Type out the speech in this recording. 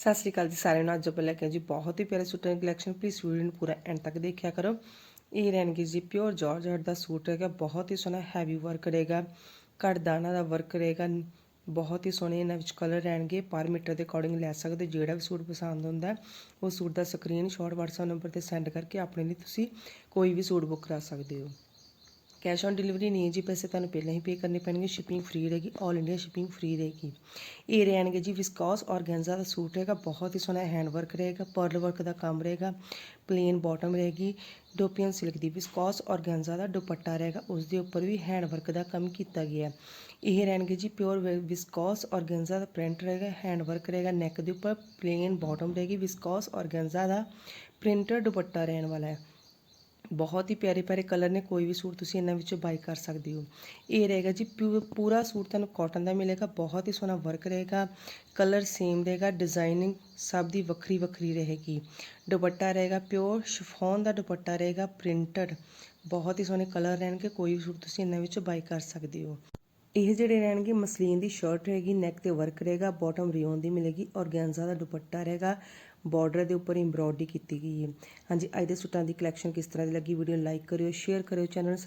ਸਤਿ ਸ੍ਰੀ ਅਕਾਲ ਜੀ ਸਾਰਿਆਂ ਨੂੰ। ਅੱਜ ਆਪਾਂ ਲੈ ਕੇ ਜੀ ਬਹੁਤ ਹੀ ਪਿਆਰੇ ਸੂਟਾਂ ਦੀ ਕਲੈਕਸ਼ਨ ਪਲੀਜ਼ ਵੀਡੀਓ ਨੂੰ ਪੂਰਾ ਐਂਡ ਤੱਕ ਦੇਖਿਆ ਕਰੋ। ਇਹ ਰਹਿਣਗੇ ਜੀ ਪਿਓਰ ਜਾਰਜਟ ਦਾ ਸੂਟ ਹੈਗਾ। ਬਹੁਤ ਹੀ ਸੋਹਣਾ ਹੈਵੀ ਵਰਕ ਰਹੇਗਾ। ਕੜਦਾਨਾ ਦਾ ਵਰਕ ਰਹੇਗਾ। ਬਹੁਤ ਹੀ ਸੋਹਣੇ ਇਹਨਾਂ ਵਿੱਚ ਕਲਰ ਰਹਿਣਗੇ। ਪਰ ਮੀਟਰ ਦੇ ਅਕੋਰਡਿੰਗ ਲੈ ਸਕਦੇ ਹੋ। ਜਿਹੜਾ ਵੀ ਸੂਟ ਪਸੰਦ ਹੁੰਦਾ ਉਹ ਸੂਟ ਦਾ ਸਕਰੀਨਸ਼ਾਟ WhatsApp ਨੰਬਰ ਤੇ ਸੈਂਡ ਕਰਕੇ ਆਪਣੇ ਲਈ ਤੁਸੀਂ ਕੋਈ ਵੀ ਸੂਟ ਬੁੱਕ ਕਰਾ ਸਕਦੇ ਹੋ। ਕੈਸ਼ ਔਨ ਡਿਲੀਵਰੀ ਨਹੀਂ ਹੈ ਜੀ, ਪੈਸੇ ਤੁਹਾਨੂੰ ਪਹਿਲਾਂ ਹੀ ਪੇ ਕਰਨੇ ਪੈਣਗੇ ਸ਼ਿਪਿੰਗ ਫ੍ਰੀ ਰਹੇਗੀ 올 ਇੰਡੀਆ ਸ਼ਿਪਿੰਗ ਫ੍ਰੀ ਰਹੇਗੀ। ਇਹ ਰਹਿਣਗੇ ਜੀ ਵਿਸਕੋਸ ਔਰਗੈਂਜ਼ਾ ਦਾ ਸੂਟ ਰਹੇਗਾ, ਬਹੁਤ ਹੀ ਸੋਹਣਾ ਹੈਂਡ ਵਰਕ ਰਹੇਗਾ ਪਰਲ ਵਰਕ ਦਾ ਕੰਮ ਰਹੇਗਾ ਪਲੇਨ ਬਾਟਮ ਰਹੇਗੀ ਡੋਪੀਅਨ ਸਿਲਕ ਦੀ ਵਿਸਕੋਸ ਔਰਗੈਂਜ਼ਾ ਦਾ ਦੁਪੱਟਾ ਰਹੇਗਾ ਉਸ ਦੇ ਉੱਪਰ ਵੀ ਹੈਂਡ ਵਰਕ ਦਾ ਕੰਮ ਕੀਤਾ ਗਿਆ ਇਹ ਰਹਿਣਗੇ ਜੀ ਪਿਓਰ ਵਿਸਕੋਸ ਔਰਗੈਂਜ਼ਾ ਦਾ ਪ੍ਰਿੰਟ ਰਹੇਗਾ ਹੈਂਡ ਵਰਕ ਰਹੇਗਾ ਨੈਕ ਦੇ ਉੱਪਰ ਪਲੇਨ ਬਾਟਮ ਰਹੇਗੀ ਵਿਸਕੋਸ ਔਰਗੈਂਜ਼ਾ ਦਾ ਪ੍ਰਿੰਟਡ ਦੁਪੱਟਾ ਰਹਿਣ ਵਾਲਾ ਹੈ। ਬਹੁਤ ਹੀ ਪਿਆਰੇ ਪਿਆਰੇ ਕਲਰ ਨੇ, ਕੋਈ ਵੀ ਸੂਟ ਤੁਸੀਂ ਇਹਨਾਂ ਵਿੱਚੋਂ ਬਾਈ ਕਰ ਸਕਦੇ ਹੋ। ਇਹ ਰਹੇਗਾ ਜੀ ਪਿਊ- ਪੂਰਾ ਸੂਟ ਤੁਹਾਨੂੰ ਕਾਟਨ ਦਾ ਮਿਲੇਗਾ, ਬਹੁਤ ਹੀ ਸੋਹਣਾ ਵਰਕ ਰਹੇਗਾ ਕਲਰ ਸੇਮ ਰਹੇਗਾ ਡਿਜ਼ਾਈਨਿੰਗ ਸਭ ਦੀ ਵੱਖਰੀ ਵੱਖਰੀ ਰਹੇਗੀ। ਦੁਪੱਟਾ ਰਹੇਗਾ ਪਿਓਰ ਸ਼ਿਫੋਨ ਦਾ ਦੁਪੱਟਾ ਰਹੇਗਾ ਪ੍ਰਿੰਟਡ ਬਹੁਤ ਹੀ ਸੋਹਣੇ ਕਲਰ ਰਹਿਣਗੇ, ਕੋਈ ਵੀ ਸੂਟ ਤੁਸੀਂ ਇਹਨਾਂ ਵਿੱਚੋਂ ਬਾਈ ਕਰ ਸਕਦੇ ਹੋ। ਇਹ ਜਿਹੜੇ ਰਹਿਣਗੇ, ਮਸਲੀਨ ਦੀ ਸ਼ਰਟ ਰਹੇਗੀ ਨੈਕ ਤੇ ਵਰਕ ਰਹੇਗਾ ਬਾਟਮ ਰਿਓਨ ਦੀ ਮਿਲੇਗੀ ਔਰਗੈਂਜ਼ਾ ਦਾ ਦੁਪੱਟਾ ਰਹੇਗਾ। ਬਾਰਡਰ ਦੇ ਉੱਪਰ ਐਮਬ੍ਰੋਇਡਰੀ ਕੀਤੀ ਗਈ ਹੈ। ਹਾਂਜੀ, ਅੱਜ ਦੇ ਸੂਟਾਂ ਦੀ ਕਲੈਕਸ਼ਨ ਕਿਸ ਤਰ੍ਹਾਂ ਦੀ ਲੱਗੀ? ਵੀਡੀਓ ਲਾਈਕ ਕਰਿਓ ਸ਼ੇਅਰ ਕਰਿਓ ਚੈਨਲ